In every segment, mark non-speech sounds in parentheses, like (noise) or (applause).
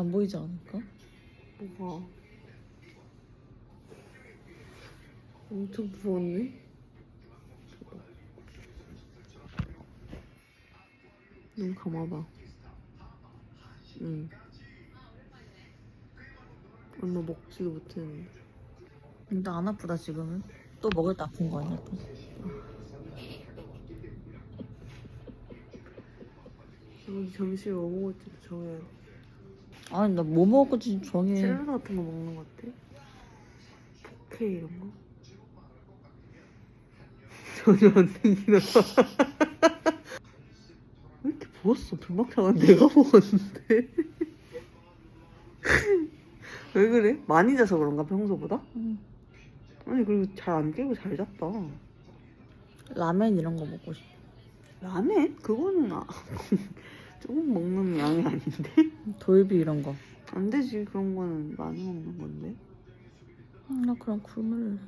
잘안 보이지 않을까? 뭐가 엄청 부었네 눈 감아봐 응 얼마 먹지도 못했는데 근데 안 아프다 지금은. 또 먹을 때 아픈 거 아니야? 또? 여기 점심에 뭐 먹을지 정해야 돼 아니 나 뭐 먹을 건지 정해. 샐러드 같은 거 먹는 것 같아? 포케 이런 거? (laughs) 전혀 안 땡기나 왜 이렇게 부었어? 불막창은 내가 먹었는데 왜 그래? 많이 자서 그런가 평소보다? 응. 아니 그리고 잘 안 깨고 잘 잤다 라면 이런 거 먹고 싶어. 라멘? 그거는 아, (laughs) 조금 먹는 양이 아닌데? (laughs) 돌비 이런 거. 안 되지 그런 거는 많이 먹는 건데 음, 나 그럼 굶을래.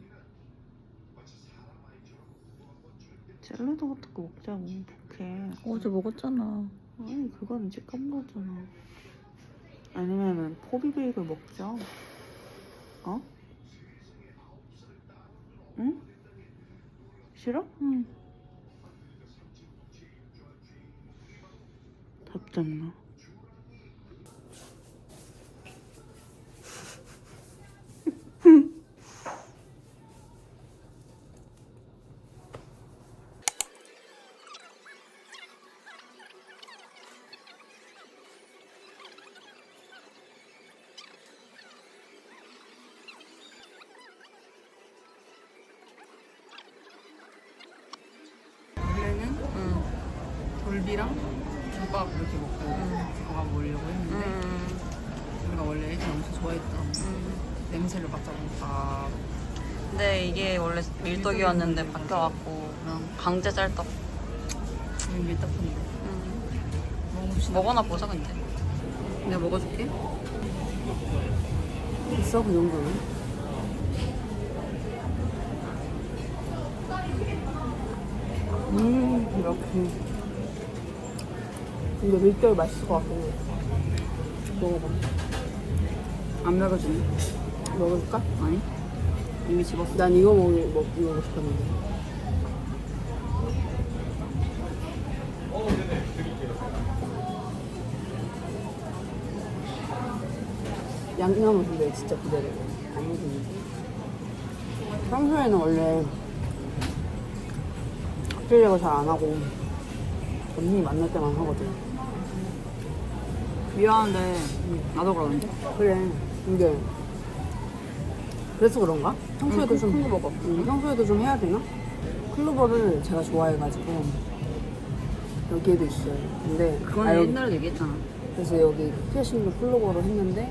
샐러드 같은 거 먹자고 포케 어제 먹었잖아. 아니 그거는 찌깐 거잖아 아니면은 포비베이글 먹자 어? 응? 싫어? 응. 원래는 응. 돌비랑 김밥 이렇게 먹고 들어가 보려고 했는데 음. 우리가 원래 예전에 엄청 좋아했던 음. 냄새를 맡아본 밥 근데 이게 원래 밀떡이었는데 바뀌어갖고 그냥 강제 짤떡. 우리 밀떡인데 음. 먹어봅시다 먹어나 보자 근데. 내가 먹어줄게 있어 그 정도는? 음 이렇게 근데 밀가루 맛있을 것 해. 먹어봐. 안 먹어주네. 먹을까? 아니? 이미 집었어. 난 이거 먹, 먹, 먹고 싶었는데. 양념은 근데 진짜 그대로. 안 먹는데. 평소에는 원래 합질력을 잘안 하고 언니 만날 때만 하거든 미안한데. 나도 그러는데? 그래. 근데 그래서 그런가? 평소에도 좀 클로버 응, 평소에도 좀 해야 되나? 클로버를 제가 좋아해가지고 여기에도 있어요. 근데 그거는 아, 여기- 옛날에 얘기했잖아. 그래서 여기 피어싱도 클로버로 했는데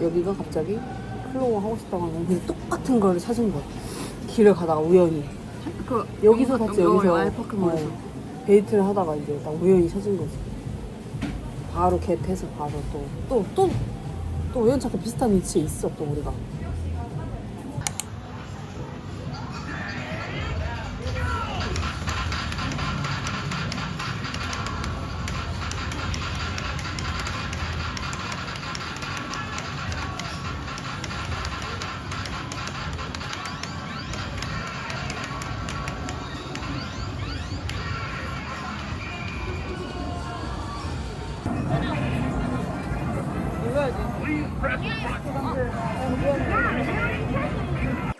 여기가 갑자기 클로버 하고 싶다고 하면 그냥 똑같은 걸 찾은 거야. 길을 가다가 우연히. 그 여기서 샀지 여기서? 아이파크몰에서. 어, 데이트를 하다가 이제 딱 우연히 찾은 거지 바로 겟해서 바로 또 또 또 또 우연찮게 비슷한 위치에 있어 또 우리가 Please press the button.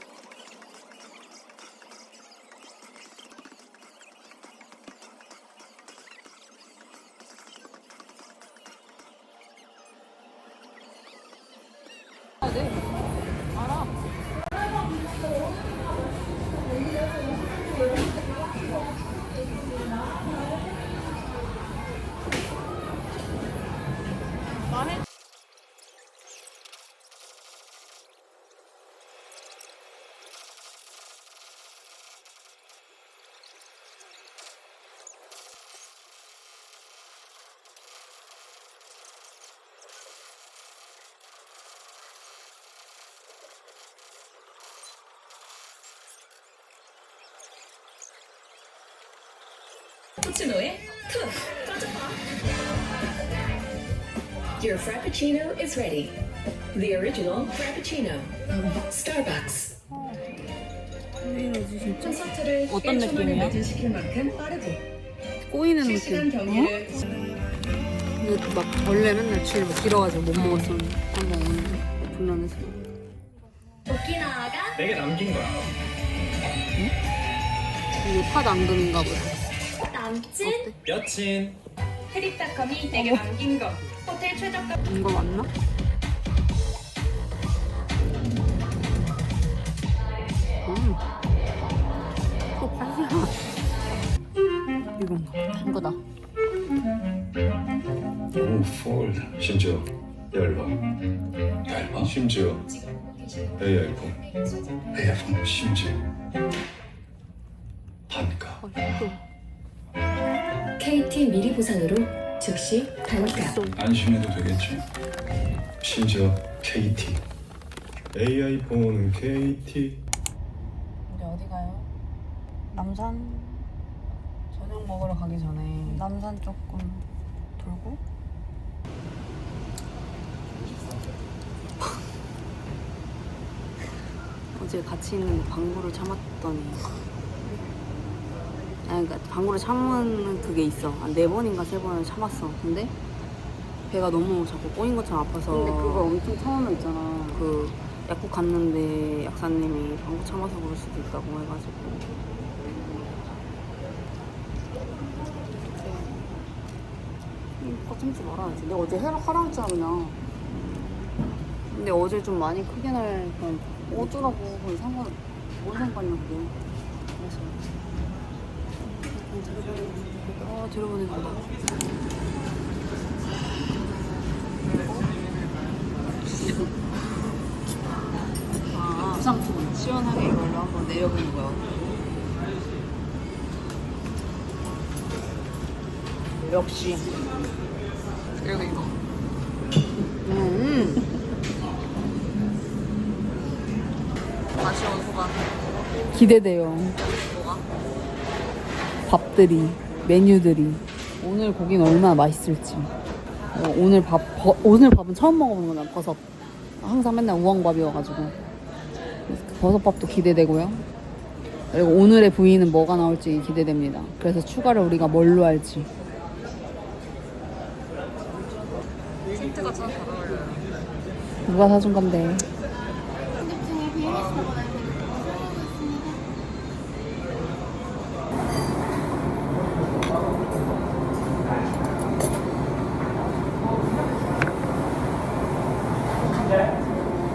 Tsunoe, come. Your frappuccino is ready. The original frappuccino. Starbucks. 어떤 느낌이야? 꼬이는 느낌. 어? 막 원래 맨날 주일 막 길어가지고 못 먹었었는데 한번 오늘 불러내서 오키나와가 내게 남긴 거야. 이거 팥 앙금인가 보다. 남친 어때? 여친. 트립닷컴이 내게 남긴 거 호텔 최저가 이거 맞나? 음. 이건가? 이거다. 오, 폴드. 심지어 얇아. 얇아? 심지어 AI폰. AI폰 심지어 반가. KT 미리 보상으로 즉시 반가. 안심해도 되겠지. 심지어 KT. AI폰은 KT. 우리 어디 가요? 남산 저녁 먹으러 가기 전에 남산 조금 돌고 (laughs) 어제 같이 있는 방구를 참았더니 그러니까 방구를 참은 그게 있어. 한 네 번인가 세 번을 참았어. 근데 배가 너무 자꾸 꼬인 것처럼 아파서 근데 그거 엄청 참으면 있잖아. 그 약국 갔는데 약사님이 방구 참아서 그럴 수도 있다고 해가지고. 이거 참지 말아야지 내가 어제 해라 하라 했잖아 근데 어제 좀 많이 크게 날 그냥 어쩌라고 그건 상관 뭔 상관이야 그게. 그래서. 그냥 들 어보내 아 들어보내준다. 아 부상품 시원하게 이걸로 한번 내려보는 거야. 역시. 그리고 이거. 음. 아쉬운 소감. 기대돼요? 밥들이 메뉴들이 오늘 고기는 얼마나 맛있을지. 어, 오늘 밥 버- 오늘 밥은 처음 먹어보는 거야 버섯. 항상 맨날 우엉밥이어가지고. 버섯밥도 기대되고요. 그리고 오늘의 부위는 뭐가 나올지 기대됩니다. 그래서 추가를 우리가 뭘로 할지. 누가 사준 건데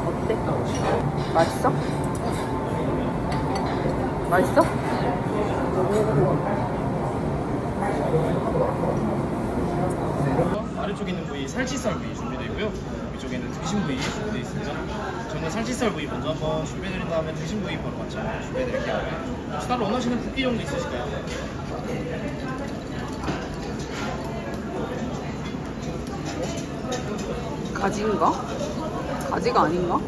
어때? 맛있어? 맛있어? 아래쪽에 있는 부위 살치살 부위 준비되어 있고요. 위쪽에는 등심 부위 준비되어 있습니다. 저는 살치살 부위 먼저 한번 준비해드린 다음에 등심 부위 바로 같이 한번 준비해드릴게요. 혹시 따로 원하시는 붓기 정도 있으실까요? 가지인가? 가지가 아닌가?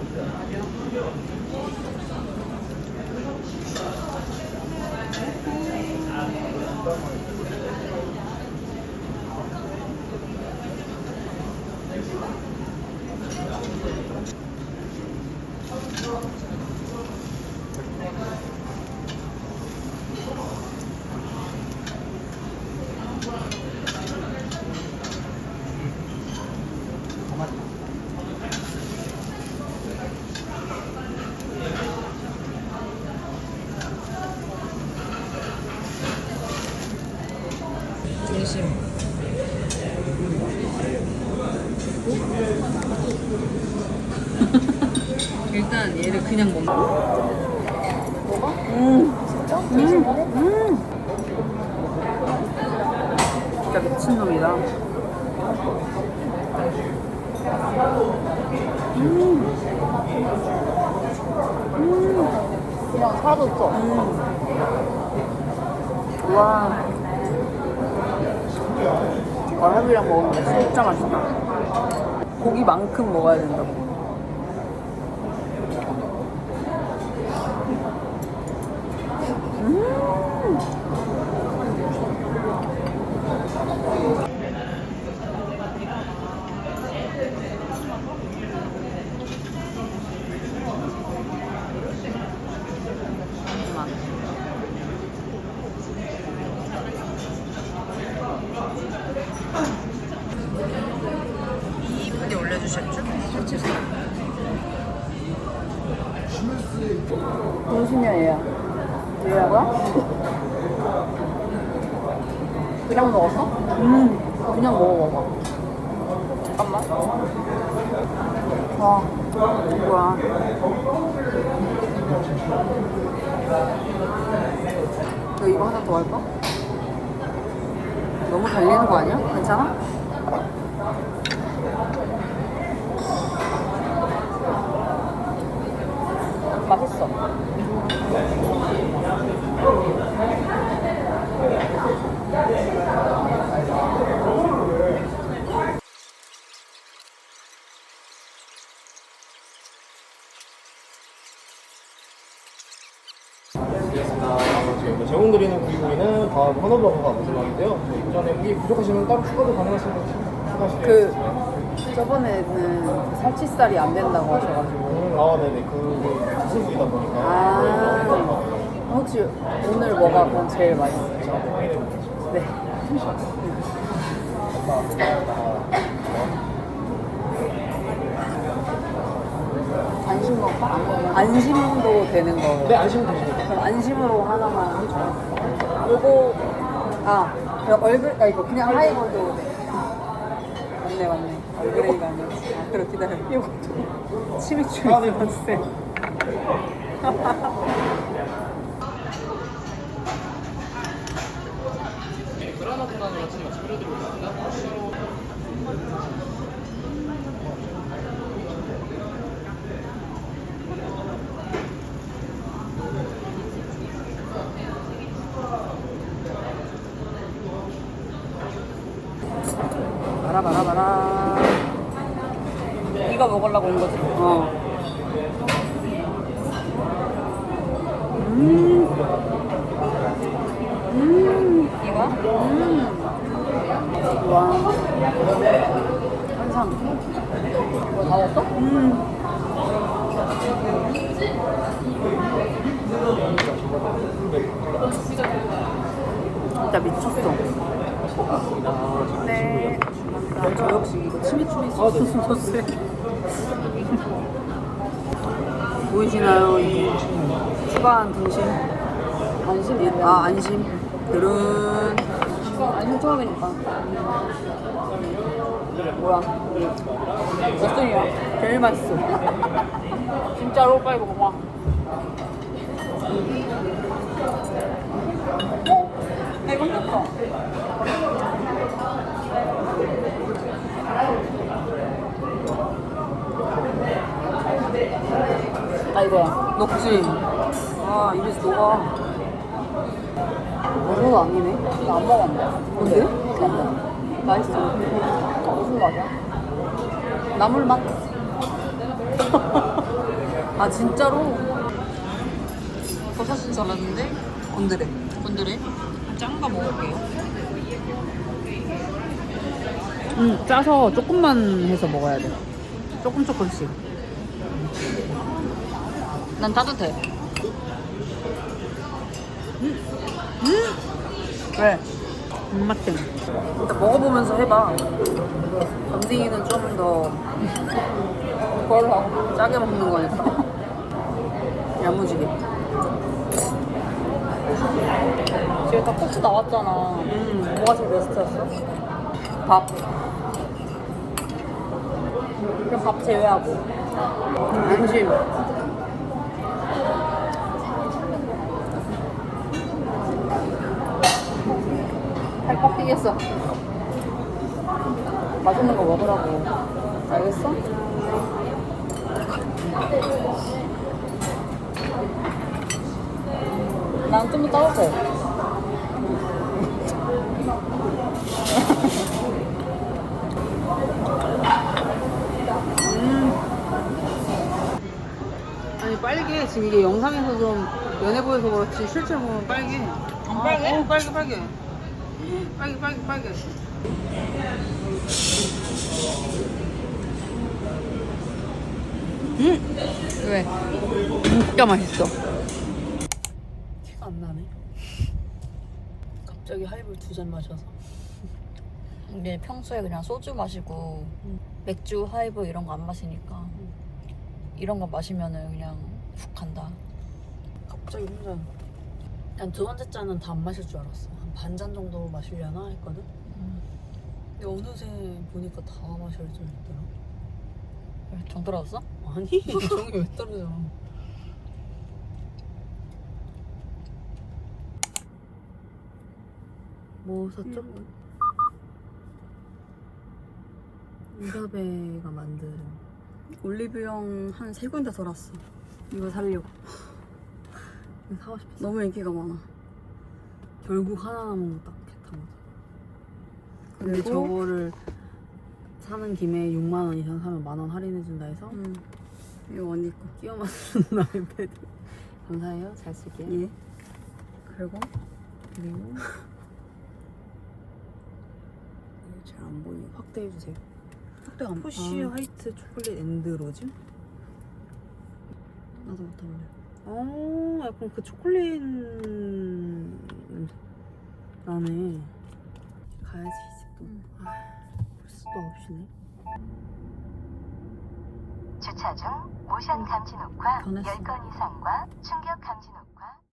중심. 일단 얘를 그냥 먹는 먹어? 음 진짜? 음, 음. 진짜 미친놈이다 그냥 사줬어. 와 와사비랑 먹으면 진짜 맛있다 고기만큼 먹어야 된다고 무슨 여예요? 뭐야? 그냥 먹었어? 음. 그냥 먹어봐봐. 잠깐만. 와, 뭐야. 너 이거 하나 더 할까? 너무 달리는 거 아니야? 괜찮아? 맛있어. 저희가 제공드리는 구이고기는 다음 헌어버거가 마지막인데요. 저희 그 전에 고기 부족하시면 따로 추가도 가능하시면 추가하시면 그 저번에는 살치살이 안 된다고 하셔가지고. 음, 아 네네. 그게 기술부이다 보니까. 아 혹시 오늘 뭐가 그럼 제일 맛있어요? 제가 확인해 보겠습니다. 네 안심 먹까? 안심도 되는 거 네 안심 되시면 그럼 안심으로 하나만 해줘요 요거 아그 얼굴 아 이거 그냥 하이볼도 돼 맞네 맞네. 얼그레이가 아니었어. 아 그래 기다려. 이거 좀 침이 아, 네. 그라나토라는 같은 같이 끓여드리고 있습니다. 봐라 봐라 봐라 이거 먹으려고 온 거지? 어 음. 음. 이거? 음. 와. 한상. 이거 다 먹었어? 음. 진짜 미쳤어. 네. 아, 저 역시 이거 치미추리 소스 소스. 보이시나요? 이 추가한 등심? 안심? 아, 안심. 드른. 안심 처음이니까. 뭐야? 몇 순이야? 제일 맛있어. (laughs) 진짜로 빨리 먹어봐. 어? 나 이거 힘들다. 아 이거야. 녹지 아 입에서 녹아 무슨 아니네? 나 안 먹었는데 뭔데? 안 먹어 맛있어. 무슨 맛이야? 나물 맛? (laughs) 아 진짜로? 버섯인 줄 알았는데? 건드레 건드레? 짠거 먹을게요. 음 짜서 조금만 해서 먹어야 돼. 조금 조금씩 난 따뜻해. 음. 왜? 입맛 때문에. 일단 먹어보면서 해봐. 강진이는 좀 더 그걸로 짜게 먹는 거니까. (laughs) 야무지게. 지금 다 코스 나왔잖아. 음. 뭐가 제일 베스트였어? 밥. 그럼 밥 제외하고. 안심. 팔 꺾이겠어. 맛있는 거 먹으라고. 알겠어? 난좀더 따뜻해. 아니 빨개 지금 이게 영상에서 좀 연해 보여서 그렇지 실제로 보면 빨개 안 빨개? 어 빨개 빨개 빨개 빨개 빨개 음! 왜? 진짜 맛있어. 티가 안 나네. 갑자기 하이볼 두 잔 마셔서. 이게 평소에 그냥 소주 마시고 맥주, 하이브 이런 거 안 마시니까 이런 거 마시면은 그냥 훅 간다. 갑자기 혼자. 난 두 번째 잔은 다 안 마실 줄 알았어 한 반잔 정도 마시려나 했거든 근데 어느새 보니까 다 마실 줄 알더라 왜, 정 떨어졌어? 아니 (laughs) 정이 왜 떨어져 뭐 샀죠? 이가베가 만든 올리브영 한 세 군데 돌았어. 이거 살려고 사고 싶었어 너무 인기가 많아. 결국 하나 남은 거딱 거죠. 근데 그리고- 저거를 사는 김에 6만 원 이상 사면 만 원 할인해 준다 해서 음, 이거 언니 거. 끼워 맞추는 아이패드 감사해요. 잘 쓸게요. 예. 그리고? 그리고? 잘 안 보이네. 확대해 주세요. 확대 안 푸쉬 아, 화이트 초콜릿 앤드 로즈? 나도 맡아볼래. 어 약간 그 초콜릿 나네 가야지 이제 또 아, 벌써 또 9시네. 주차 중 모션 감지 녹화 변했어. 10건 이상과 충격 감지 녹화